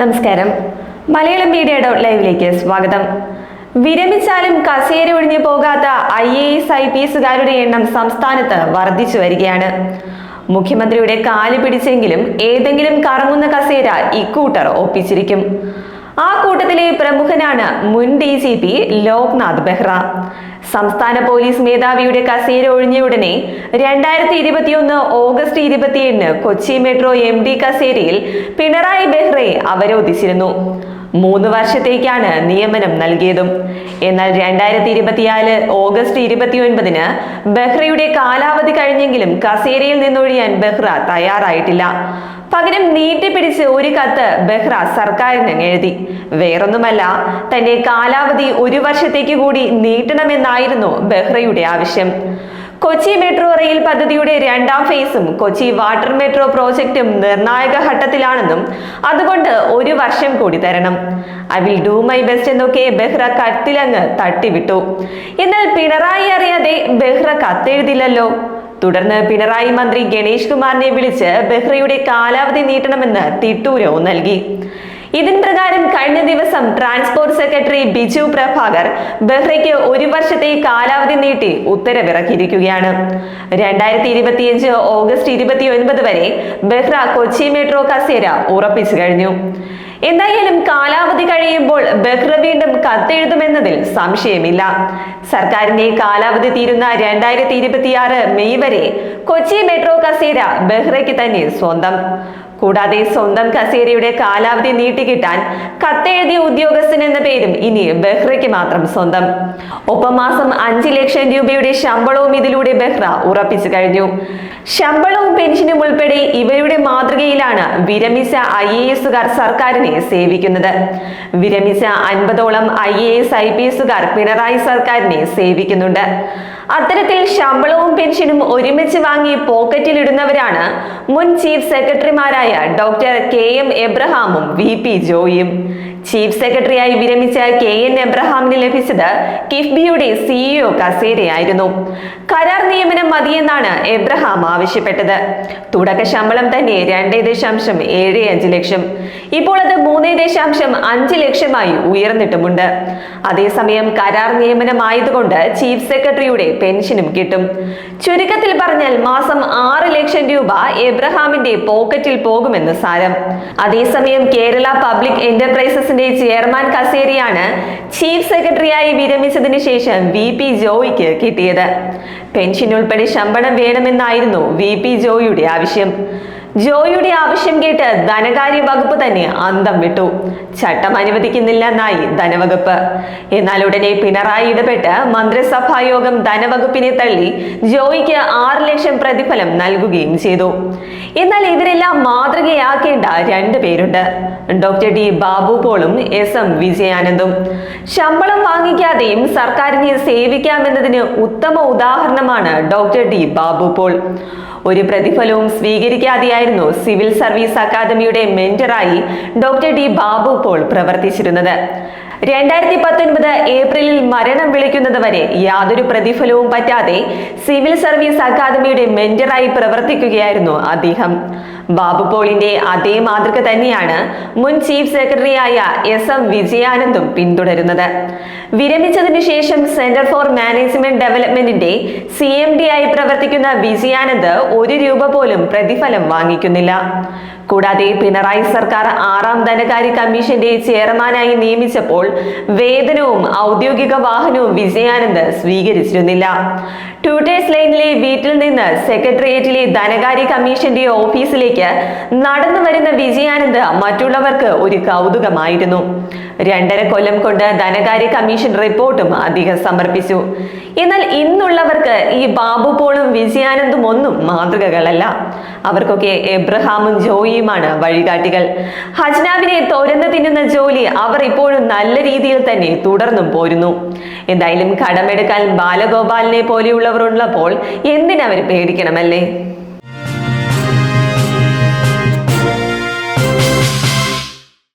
നമസ്കാരം. മലയാളം മീഡിയ ലൈവിലേക്ക് സ്വാഗതം. വിരമിച്ചാലും കസേര ഒഴിഞ്ഞു പോകാത്ത I A S I P എസുകാരുടെ എണ്ണം സംസ്ഥാനത്ത് വർദ്ധിച്ചു വരികയാണ്. മുഖ്യമന്ത്രിയുടെ കാൽ പിടിച്ചെങ്കിലും ഏതെങ്കിലും കറങ്ങുന്ന കസേര ഇക്കൂട്ടർ ഒപ്പിച്ചിരിക്കും. ആ കൂട്ടത്തിലെ പ്രമുഖനാണ് മുൻ ഡി പി ലോക്നാഥ് ബെഹ്റ. സംസ്ഥാന പോലീസ് മേധാവിയുടെ കസേര ഒഴിഞ്ഞ ഉടനെ രണ്ടായിരത്തി ഇരുപത്തിയൊന്ന് ഓഗസ്റ്റ് ഇരുപത്തിയേഴിന് കൊച്ചി മെട്രോ എം ഡി കസേരയിൽ പിണറായി ബെഹ്റയെ അവരോധിച്ചിരുന്നു. മൂന്ന് വർഷത്തേക്കാണ് നിയമനം നൽകിയതും. എന്നാൽ രണ്ടായിരത്തി ഇരുപത്തിനാല് ഓഗസ്റ്റ് ഇരുപത്തിയൊൻപതിന് ബെഹ്റയുടെ കാലാവധി കഴിഞ്ഞെങ്കിലും കസേരയിൽ നിന്നൊഴിയാൻ ബെഹ്റ തയ്യാറായിട്ടില്ല. പകരം നീട്ടിപ്പിടിച്ച് ഒരു കത്ത് ബെഹ്റ സർക്കാരിന് എഴുതി വേറൊന്നുമല്ല തന്റെ കാലാവധി ഒരു വർഷത്തേക്ക് കൂടി നീട്ടണമെന്നായിരുന്നു ബെഹ്റയുടെ ആവശ്യം. കൊച്ചി മെട്രോ റെയിൽ പദ്ധതിയുടെ രണ്ടാം ഫേസും കൊച്ചി വാട്ടർ മെട്രോ പ്രോജക്റ്റും നിർണായക ഘട്ടത്തിലാണെന്നും അതുകൊണ്ട് ഒരു വർഷം കൂടി തരണം. I will do my best എന്നൊക്കെ ബെഹ്റ കത്തിലങ്ങ് തട്ടിവിട്ടു. എന്നാൽ പിണറായി അറിയാതെ ബെഹ്റ കത്തെഴുതില്ലല്ലോ. തുടർന്ന് പിണറായി മന്ത്രി ഗണേഷ് കുമാറിനെ വിളിച്ച് ബെഹ്റയുടെ കാലാവധി നീട്ടണമെന്ന് തിട്ടൂരവും നൽകി. ഇതിൻ പ്രകാരം കഴിഞ്ഞ ദിവസം ട്രാൻസ്പോർട്ട് സെക്രട്ടറി ബിജു പ്രഭാകർ ബെഹ്റയ്ക്ക് ഒരു വർഷത്തെ കാലാവധി നീട്ടി ഉത്തരവിറക്കിയിരിക്കുകയാണ്. രണ്ടായിരത്തി ഇരുപത്തിയഞ്ച് ഓഗസ്റ്റ് ഇരുപത്തി ഒൻപത് വരെ ബെഹ്റ കൊച്ചി മെട്രോ കസേര ഉറപ്പിച്ചു കഴിഞ്ഞു. എന്തായാലും കാലാവധി കഴിയുമ്പോൾ ബെഹ്റ വീണ്ടും കത്തെഴുതുമെന്നതിൽ സംശയമില്ല. സർക്കാരിന്റെ കാലാവധി തീരുന്ന രണ്ടായിരത്തി ഇരുപത്തിയാറ് മെയ് വരെ കൊച്ചി മെട്രോ കസേര ബെഹ്റയ്ക്ക് തന്നെ സ്വന്തം. കൂടാതെ സ്വന്തം കസേരയുടെ കാലാവധി നീട്ടിക്കിട്ടാൻ കത്തെഴുതിയ ഉദ്യോഗസ്ഥൻ പേരും ഇനി ബെഹ്റയ്ക്ക് മാത്രം സ്വന്തം. ഒപ്പം മാസം അഞ്ച് ലക്ഷം രൂപയുടെ ശമ്പളവും ഇതിലൂടെ ബെഹ്റ ഉറപ്പിച്ചു കഴിഞ്ഞു. ശമ്പളവും പെൻഷനും ഉൾപ്പെടെ ഇവരുടെ മാതൃകയിലാണ് വിരമിച്ച ഐ എ എസുകാർ സർക്കാരിനെ സേവിക്കുന്നത്. വിരമിച്ച അൻപതോളം I A S I P എസുകാർ Pinarayi സർക്കാരിനെ സേവിക്കുന്നുണ്ട്. അത്തരത്തിൽ ശമ്പളവും പെൻഷനും ഒരുമിച്ച് വാങ്ങി പോക്കറ്റിലിടുന്നവരാണ് മുൻ ചീഫ് സെക്രട്ടറിമാരായ ഡോക്ടർ കെ എം എബ്രഹാമും വി പി ജോയിയും ചീഫ് സെക്രട്ടറിയായി വിരമിച്ച കെ എൻ എബ്രഹാമിന് ലഭിച്ചത് കിഫ്ബിയുടെ സിഇഒ കസേരയായിരുന്നു. കരാർ നിയമനം മതിയെന്നാണ് എബ്രഹാം ആവശ്യപ്പെട്ടത്. തുടക്ക ശമ്പളം തന്നെ രണ്ട് ദശാംശം ഏഴ് അഞ്ച് ലക്ഷം. ഇപ്പോൾ അത് മൂന്ന് ദശാംശം അഞ്ച് ലക്ഷമായി ഉയർന്നിട്ടുമുണ്ട്. അതേസമയം കരാർ നിയമനമായതുകൊണ്ട് ചീഫ് സെക്രട്ടറിയുടെ പെൻഷനും കിട്ടും. ചുരുക്കത്തിൽ പറഞ്ഞാൽ മാസം ആറ് ലക്ഷം രൂപ എബ്രഹാമിന്റെ പോക്കറ്റിൽ പോകുമെന്ന് സാരം. അതേസമയം കേരള പബ്ലിക് എന്റർപ്രൈസസിന്റെ ചെയർമാൻ കസേരിയാണ് ചീഫ് സെക്രട്ടറിയായി വിരമിച്ചതിന് ശേഷം വി പി ജോയിക്ക് കിട്ടിയത്. പെൻഷൻ ഉൾപ്പെടെ ശമ്പളം വേണമെന്നായിരുന്നു വി പി ജോയിയുടെ ആവശ്യം. ജോയിയുടെ ആവശ്യം കേട്ട് ധനകാര്യ വകുപ്പ് തന്നെ അന്തം വിട്ടു. ചട്ടം അനുവദിക്കുന്നില്ലെന്നായി ധനവകുപ്പ്. എന്നാൽ ഉടനെ പിണറായി ഇടപെട്ട് മന്ത്രിസഭാ യോഗം ധനവകുപ്പിനെ തള്ളി ജോയിക്ക് ആറ് ലക്ഷം പ്രതിഫലം നൽകുകയും ചെയ്തു. എന്നാൽ ഇവരെല്ലാം മാതൃകയാക്കേണ്ട രണ്ടു പേരുണ്ട്. ഡോക്ടർ ഡി ബാബു പോളും എസ് എം വിജയാനന്ദും. ശമ്പളം വാങ്ങിക്കാതെയും സർക്കാരിനെ സേവിക്കാമെന്നതിന് ഉത്തമ ഉദാഹരണമാണ് ഡോക്ടർ ഡി ബാബു പോൾ. ഒരു പ്രതിഫലവും സ്വീകരിക്കാതെയായിരുന്നു സിവിൽ സർവീസ് അക്കാദമിയുടെ മെന്ററായി ഡോക്ടർ ഡി ബാബു പോൾ പ്രവർത്തിച്ചിരുന്നത്. രണ്ടായിരത്തി പത്തൊൻപത് ഏപ്രിലിൽ മരണം വിളിക്കുന്നത് വരെ യാതൊരു പ്രതിഫലവും പറ്റാതെ സിവിൽ സർവീസ് അക്കാദമിയുടെ മെന്ററായി പ്രവർത്തിക്കുകയായിരുന്നു അദ്ദേഹം. ബാബു പോളിന്റെ അതേ മാതൃക തന്നെയാണ് മുൻ ചീഫ് സെക്രട്ടറിയായ എസ് എം വിജയാനന്ദും പിന്തുടരുന്നത്. വിരമിച്ചതിനു ശേഷം സെന്റർ ഫോർ മാനേജ്മെന്റ് ഡെവലപ്മെന്റിന്റെ സി എം ഡി ആയി പ്രവർത്തിക്കുന്ന വിജയാനന്ദ് ഒരു രൂപ പോലും പ്രതിഫലം വാങ്ങിക്കുന്നില്ല. കൂടാതെ പിണറായി സർക്കാർ ആറാം ധനകാര്യ കമ്മീഷന്റെ ചെയർമാനായി നിയമിച്ചപ്പോൾ വേതനവും ഔദ്യോഗിക വാഹനവും വിജയാനന്ദ് സ്വീകരിച്ചിരുന്നില്ല. ട്യൂട്ടേഴ്സ് ലൈനിലെ വീട്ടിൽ നിന്ന് സെക്രട്ടേറിയറ്റിലെ ധനകാര്യ കമ്മീഷന്റെ ഓഫീസിലേക്ക് നടന്നു വരുന്ന വിജയാനന്ദ് മറ്റുള്ളവർക്ക് ഒരു കൗതുകമായിരുന്നു. രണ്ടര കൊല്ലം കൊണ്ട് ധനകാര്യ കമ്മീഷൻ റിപ്പോർട്ടും അദ്ദേഹം സമർപ്പിച്ചു. എന്നാൽ ഇന്നുള്ളവർക്ക് ഈ ബാബു പോളും വിജയാനന്ദും ഒന്നും മാതൃകകളല്ല. അവർക്കൊക്കെ എബ്രഹാമും ജോയിയുമാണ് വഴികാട്ടികൾ. ഹജ്നാവിനെ തുരന്ന് തിന്നുന്ന ജോലി അവർ ഇപ്പോഴും നല്ല രീതിയിൽ തന്നെ തുടർന്നും പോരുന്നു. എന്തായാലും കടമെടുക്കാൻ ബാലഗോപാലിനെ പോലെയുള്ളവർ ഉള്ളപ്പോൾ എന്തിനവർ പേടിക്കണമല്ലേ?